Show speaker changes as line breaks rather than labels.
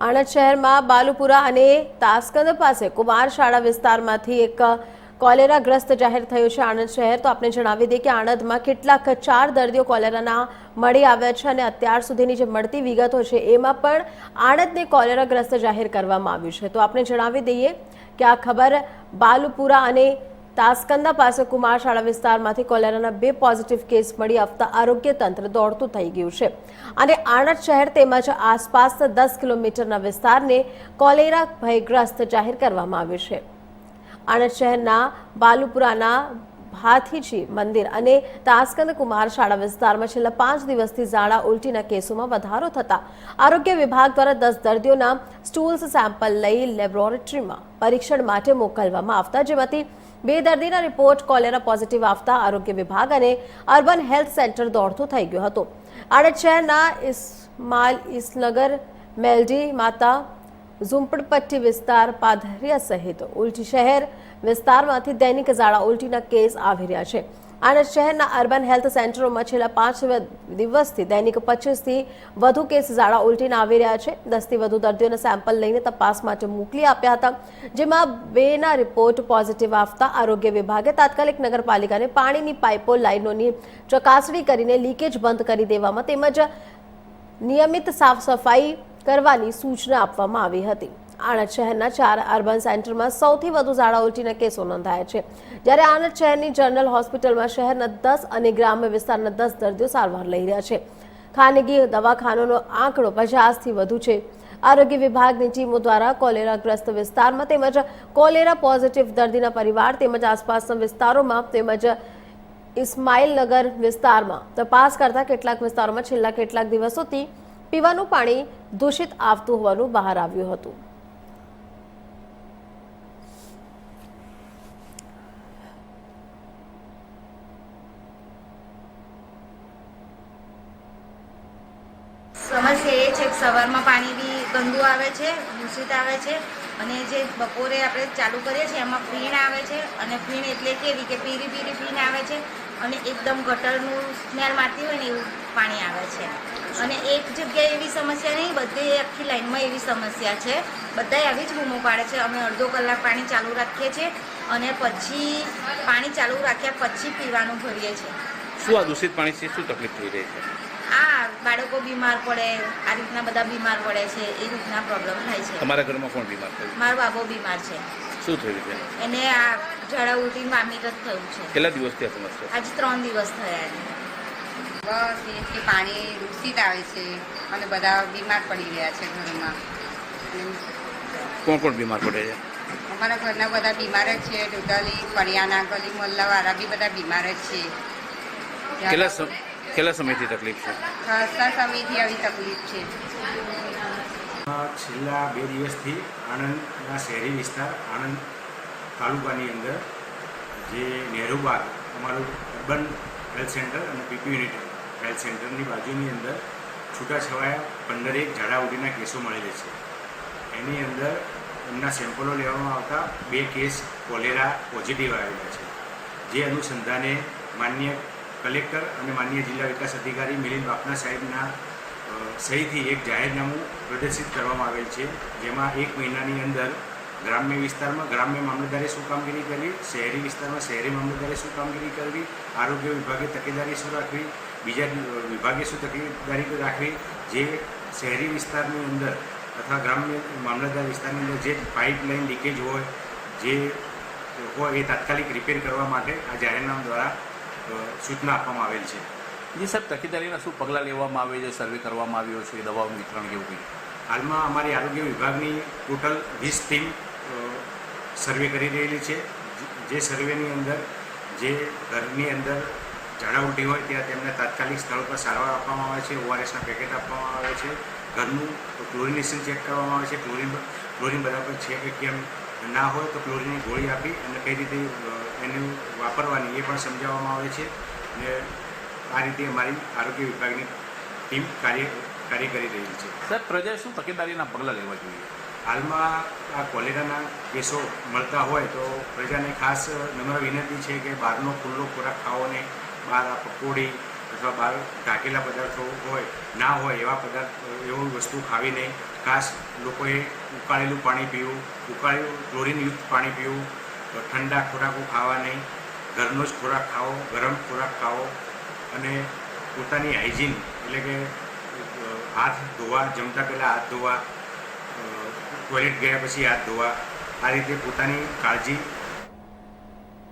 આણંદ શહેરમાં બાલુપુરા અને તાસ્કંદ પાસે કુમાર શાળા વિસ્તારમાંથી એક કોલેરાગ્રસ્ત જાહેર થયું છે આણંદ શહેર. તો આપણે જણાવી દઈએ કે આણંદમાં કેટલાક ચાર દર્દીઓ કોલેરાના મળી આવ્યા છે અને અત્યાર સુધીની જે મળતી વિગતો છે એમાં પણ આણંદને કોલેરાગ્રસ્ત જાહેર કરવામાં આવ્યું છે. તો આપણે જણાવી દઈએ કે આ ખબર બાલુપુરા અને તાસ્કંદા પાસે કુમાર શાળા વિસ્તારમાંથી કોલેરાના બે પોઝિટિવ કેસ મળી આવતા આરોગ્ય તંત્ર દોડતું થઈ ગયું છે. અને આણંદ શહેર તેમજ આસપાસના દસ કિલોમીટરના વિસ્તારને કોલેરા ભયગ્રસ્ત જાહેર કરવામાં આવ્યું છે. આણંદ શહેરના બાલુપુરાના ભાથીજી મંદિર અને તાસ્કંદ કુમાર શાળા વિસ્તારમાં છેલ્લા પાંચ દિવસથી ઝાડા ઉલટીના કેસોમાં વધારો થતા આરોગ્ય વિભાગ દ્વારા દસ દર્દીઓના સ્ટૂલ્સ સેમ્પલ લઈ લેબોરેટરીમાં પરીક્ષણ માટે મોકલવામાં આવતા, જેમાંથી બે દર્દીના રિપોર્ટ, કોલેરા પોઝિટિવ આવતા આરોગ્ય વિભાગ અને અર્બન હેલ્થ સેન્ટર દોડતું થઈ ગયું હતું. આડત શહેરના ઇસ્માઇલ ઇસનગર, મેલડી, માતા ઝુંપડપટ્ટી વિસ્તાર, પાધરિયા સહિત ઉલટી શહેર વિસ્તારમાંથી દૈનિક ઝાડા ઉલટીના કેસ આવી રહ્યા છે. આણંદ શહેરના અર્બન હેલ્થ સેન્ટરોમાં છેલ્લા પાંચ દિવસથી દૈનિક પચીસથી વધુ કેસ ઝાડા ઉલટીને આવી રહ્યા છે. દસથી વધુ દર્દીઓને સેમ્પલ લઈને તપાસ માટે મોકલી આપ્યા હતા. જેમાં બેના રિપોર્ટ પોઝિટિવ આવતા આરોગ્ય વિભાગે તાત્કાલિક નગરપાલિકાને પાણીની પાઇપો લાઇનોની ચકાસણી કરીને લીકેજ બંધ કરી દેવામાં તેમજ નિયમિત સાફ સફાઈ કરવાની સૂચના આપવામાં આવી હતી. આણંદ શહેરના ચાર અર્બન સેન્ટરમાં સૌથી વધુ ઝાડા ઉલટીના કેસો નોંધાયા છે. જ્યારે આણંદ શહેરની જનરલ હોસ્પિટલમાં શહેરના દસ અને ગ્રામ્ય વિસ્તારના દસ દર્દીઓ સારવાર લઈ રહ્યા છે. ખાનગી દવાખાનાનો આંકડો પચાસથી વધુ છે. આરોગ્ય વિભાગની ટીમો દ્વારા કોલેરાગ્રસ્ત વિસ્તારમાં તેમજ કોલેરા પોઝિટિવ દર્દીના પરિવાર તેમજ આસપાસના વિસ્તારોમાં તેમજ ઇસ્માઇલનગર વિસ્તારમાં તપાસ કરતા કેટલાક વિસ્તારોમાં છેલ્લા કેટલાક દિવસોથી પીવાનું પાણી દૂષિત આવતું હોવાનું બહાર આવ્યું હતું.
સમસ્યા એ છે કે સવારમાં પાણી બી ગંદુ આવે છે, દૂષિત આવે છે અને જે બપોરે આપણે ચાલુ કરીએ છીએ એમાં ફીણ આવે છે અને ફીણ એટલે કેવી કે પીરી પીરી ફીણ આવે છે અને એકદમ ગટરનું સ્મેલ મારતી હોય ને એવું પાણી આવે છે. અને એક જગ્યાએ એવી સમસ્યા નહીં બધી આખી લાઈનમાં એવી સમસ્યા છે. બધા આવી જ બૂમો પાડે છે. અમે અડધો કલાક પાણી ચાલુ રાખીએ છીએ અને પછી પાણી ચાલુ રાખ્યા પછી પીવાનું ભરીએ છીએ.
શું આ દૂષિત પાણીથી શું તકલીફ થઈ રહી છે?
આ બાળકો બીમાર પડે આ રીતના બધા બીમાર પડે છે એ રીતના પ્રોબ્લેમ થાય છે.
તમારા ઘરમાં કોણ બીમાર થયું?
મારો બાબો બીમાર છે.
શું થયું છે?
એને આ ઝાડા ઉલટી વામિટ જ થયું છે.
કેટલા દિવસથી આ સમસ્યા?
આજે ત્રણ દિવસ થયા છે.
બસ એથી પાણી દૂષિત આવે છે અને બધા બીમાર પડી રહ્યા છે ઘરમાં.
કોણ કોણ બીમાર પડે છે?
અમારા ઘરના બધા બીમાર જ છે ટોટલી ફળિયાના ગલી મોહલ્લાવાળા બી બધા બીમાર જ છે.
કેટલા કેટલા સમયથી તકલીફ છે?
ખાસા સમયથી આવી તકલીફ છે.
છેલ્લા બે દિવસથી આણંદના શહેરી વિસ્તાર આણંદ તાલુકાની અંદર જે નહેરુબાગ અમારું અર્બન હેલ્થ સેન્ટર અને પીપી યુનિટ હેલ્થ સેન્ટરની બાજુની અંદર છૂટાછવાયા પંદરેક ઝાડા ઉડીના કેસો મળેલા છે. એની અંદર એમના સેમ્પલો લેવામાં આવતા બે કેસ કોલેરા પોઝિટિવ આવેલા છે. જે અનુસંધાને માન્ય કલેક્ટર અને માન્ય જિલ્લા વિકાસ અધિકારી મિલિંદ બાપના સાહેબના સહીથી એક જાહેરનામું પ્રદર્શિત કરવામાં આવેલ છે. જેમાં એક મહિનાની અંદર ગ્રામ્ય વિસ્તારમાં ગ્રામ્ય મામલતદારે શું કામગીરી કરવી, શહેરી વિસ્તારમાં શહેરી મામલતદારે શું કામગીરી કરવી, આરોગ્ય વિભાગે તકેદારી શું રાખવી બીજા વિભાગે શું તકેદારી રાખવી જે શહેરી વિસ્તારની અંદર અથવા ગ્રામ્ય મામલતદાર વિસ્તારની અંદર જે પાઇપલાઇન લીકેજ હોય જે હોય એ તાત્કાલિક રિપેર કરવા માટે આ જાહેરનામ દ્વારા સૂચના આપવામાં આવેલ છે.
જી સાહેબ તકેદારીના શું પગલાં લેવામાં આવે છે? સર્વે કરવામાં આવ્યો છે દવાઓનું વિતરણ કેવું કંઈ?
હાલમાં અમારી આરોગ્ય વિભાગની ટોટલ વીસ ટીમ સર્વે કરી રહેલી છે. જે- જે સર્વેની અંદર જે ઘરની અંદર ઝાડા ઉલટી હોય ત્યાં તેમને તાત્કાલિક સ્થળ પર સારવાર આપવામાં આવે છે ઓઆરએસના પેકેટ આપવામાં આવે છે ઘરનું ક્લોરિનેશન ચેક કરવામાં આવે છે ક્લોરિન ક્લોરિન બરાબર છે કે કેમ ના હોય તો ક્લોરિનની ગોળી આપી અને કઈ રીતે એને વાપરવાની એ પણ સમજાવવામાં આવે છે અને આ રીતે અમારી આરોગ્ય વિભાગની ટીમ કાર્ય કાર્ય કરી રહી છે.
સર પ્રજાએ શું તકેદારીના પગલાં લેવા જોઈએ?
હાલમાં આ કોલેરાના કેસો મળતા હોય તો પ્રજાને ખાસ નમ્ર વિનંતી છે કે બહારનો ખુલ્લો ખોરાક ખાવો નહીં બહાર આ પકોડી અથવા બહાર ઢાકેલા પદાર્થો હોય, ના હોય એવા પદાર્થ, એવું વસ્તુ ખાવી નહીં. ખાસ લોકોએ ઉકાળેલું પાણી પીવું, ઉકાળેલું ક્લોરીનયુક્ત પાણી પીવું ઠંડા ખોરાકો ખાવા નહીં. ઘરનો જ ખોરાક ખાવો, ગરમ ખોરાક ખાવો અને પોતાની હાઇજીન, એટલે કે હાથ ધોવા, જમતા પહેલાં હાથ ધોવા ટોયલેટ ગયા પછી હાથ ધોવા, આ રીતે પોતાની કાળજી